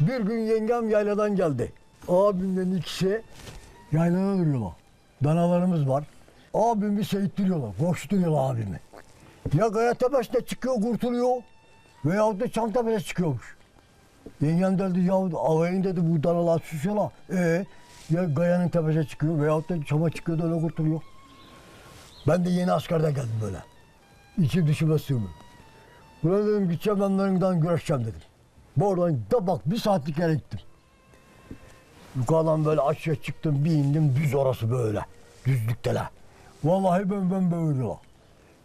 Bir gün yengem yayladan geldi. Abimle ikisi yaylada duruyorlar. Danalarımız var. Abimi seyirttiriyorlar. Koşturuyorlar abimi. Ya kaya tepesine çıkıyor kurtuluyor. Veyahut da çam tepesine çıkıyormuş. Yengem dedi ya avayın dedi bu danalar susuyorlar. E ya kayanın tepesine çıkıyor veyahut da çama çıkıyor da öyle kurtuluyor. Ben de yeni askerden geldim böyle. İçim dışıma sığmıyor. Buna dedim gideceğim ben onlardan güreşeceğim dedim. Bu oradan da bak bir saatlik yere gittim. Yukarıdan böyle aşağı çıktım bir indim düz orası böyle. Düzlükteler. Vallahi ben ben böyle.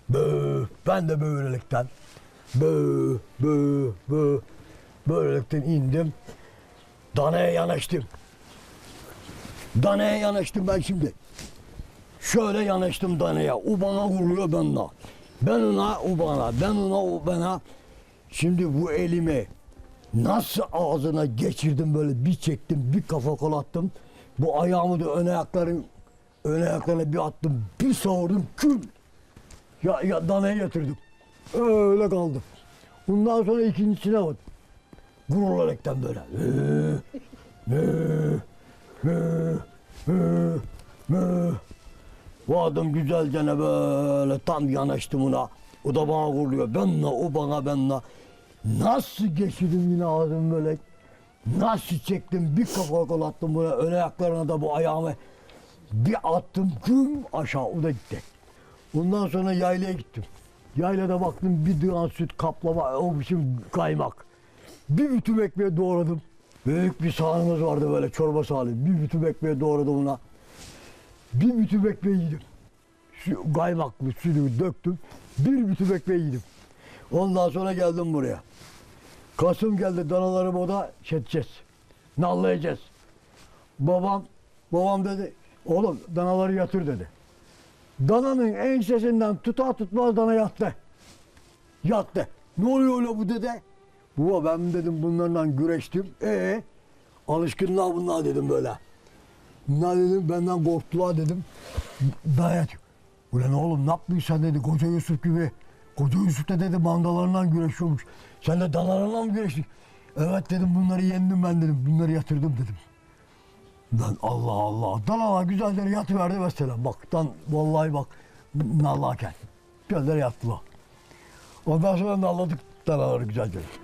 Bö, ben de böylelikten. Bö, bö, bö. Böylelikten indim. Danaya yanaştım. Danaya yanaştım ben şimdi. Şöyle yanaştım danaya. O bana vuruyor ben ona. Ben ona, o bana. Ben ona, o bana. Şimdi bu elimi nasıl ağzına geçirdim böyle bir çektim, bir kafa kol attım. Bu ayağımı da ön ayakların ön ayaklarına bir attım, bir savurdum, küm. Ya, ya danaya yatırdım. Öyle kaldı. Bundan sonra ikincisine bak. Gururlaraktan böyle. Bu adam güzelce ne böyle tam yanaştım ona. O da bana vuruyor. Benle o bana benle. Nasıl geçirdim yine ağzım böyle. Nasıl çektim bir kafa kol attım buraya. Ön ayaklarına da bu ayağımı bir attım güm aşağı o da gitti. Ondan sonra yaylaya gittim. Yaylada baktım bir divan süt kaplama o biçim kaymak. Bir bütün ekmeği doğradım. Büyük bir sahanımız vardı böyle çorba sahanı. Bir bütün ekmeği doğradım ona. Bir bütün ekmeği yedim. Şu kaymaklı sütü döktüm. Bir bütün ekmeği yedim. Ondan sonra geldim buraya. Kasım geldi danaları boda çeteceğiz. Nallayacağız. Babam, babam dedi, oğlum danaları yatır dedi. Dananın ensesinden tuta tutmaz dana yattı. Yattı. Ne oluyor öyle bu dede? Baba ben dedim bunlarla güreştim. E alışkınlar bunlar dedim böyle. Bunlar dedim benden korktular dedim. Dayat. Ulan oğlum ne yaptın sen dedi koca Yusuf gibi. Koca Yusuf da dedi mandalarından güreşiyormuş. Sen de danalarla mı güreştin? Evet dedim bunları yendim ben dedim. Bunları yatırdım dedim. Lan Allah Allah. Danalar güzelce yatıverdi mesela. Bak dan, vallahi bak. Nallarken. Güzelce yattılar. Ondan sonra nalladık danaları güzelce.